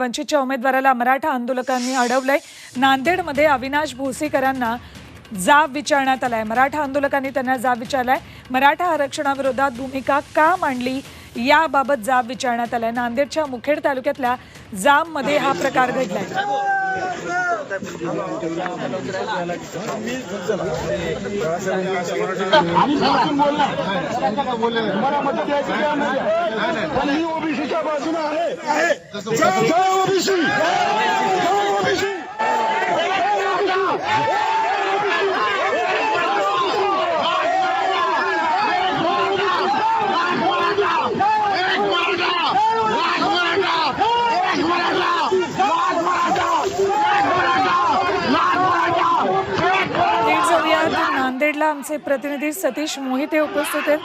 वंचितच्या उमेदवाराला मराठा आंदोलकांनी अडवलंय. नांदेडमध्ये अविनाश भोसीकरांना जाब विचारण्यात आलाय. मराठा आंदोलकांनी त्यांना जाब विचारलाय. मराठा आरक्षणाविरोधात भूमिका का मांडली? याबाबत जाब विचारण्यात आलाय. नांदेडच्या मुखेड तालुक्यातल्या जाममध्ये हा प्रकार घडलाय. नाही ओबीसीच्या बाजूने आहे. नांदेडला आमचे प्रतिनिधी सतीश मोहिते उपस्थित आहेत.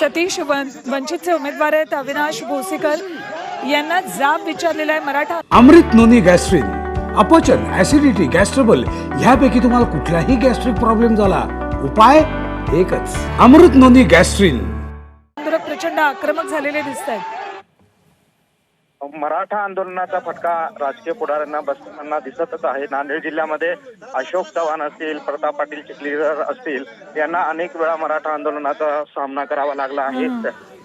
सतीश वन- वंचितचे उमेदवार आहेत अविनाश भोसीकर. यांना जाब विचारलेला आहे मराठा अमृत नोनी गॅस्ट्रिन अपचन ऍसिडिटी गॅस्ट्रबल ह्यापैकी तुम्हाला कुठलाही गॅस्ट्रिक प्रॉब्लेम झाला? उपाय? एकच. अमृत नोनी गॅस्ट्रिन. प्रचंड आक्रमक झालेले दिसत आहेत मराठा आंदोलनाचा फटका राजकीय पुढाऱ्यांना बसताना दिसतच आहे. नांदेड जिल्ह्यामध्ये अशोक चव्हाण असतील प्रताप पाटील चिखलीकर असतील यांना अनेक वेळा मराठा आंदोलनाचा सामना करावा लागला आहे.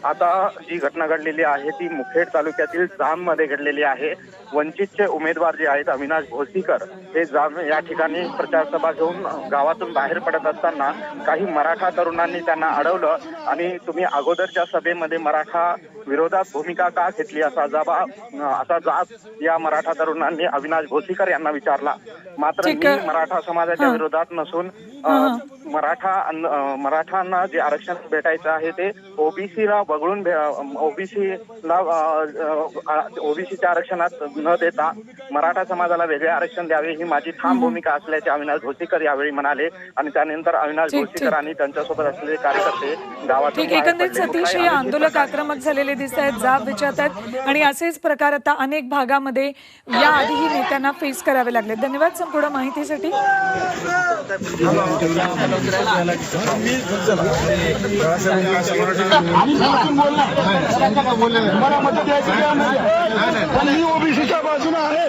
आता जी घटना घडलेली आहे ती मुखेड तालुक्यातील जाममध्ये घडलेली आहे वंचितचे उमेदवार जे आहेत अविनाश भोसीकर हे जाम या ठिकाणी प्रचार सभा घेऊन गावातून बाहेर पडत असताना काही मराठा तरुणांनी त्यांना अडवलं आणि तुम्ही अगोदरच्या सभेमध्ये मराठा विरोधात भूमिका का घेतली असा जबा असा जाब या मराठा तरुणांनी अविनाश भोसीकर यांना विचारला मात्र मी. मराठा समाजाच्या. विरोधात नसून. मराठा मराठांना जे आरक्षण भेटायचं आहे ते ओबीसीला वगळून ओबीसीला ओबीसीच्या आरक्षणात न देता मराठा समाजाला वेगळे आरक्षण द्यावे ही माझी ठाम भूमिका असल्याचे अविनाश भोसीकर यावेळी म्हणाले. आणि त्यानंतर अविनाश ठीक. आणि त्यांच्यासोबत असलेले कार्यकर्ते गावातून बाहेर एकंदरीत. सतीश हे आंदोलक आक्रमक झालेले दिसत आहेत जाब विचारत आहेत. आणि असेच प्रकार आता अनेक भागामध्ये याआधीही नेत्यांना फेस करावे लागले. धन्यवाद संपूर्ण माहितीसाठी. मला मत द्यायची पण ही. ओबीसीच्या बाजूने आहे.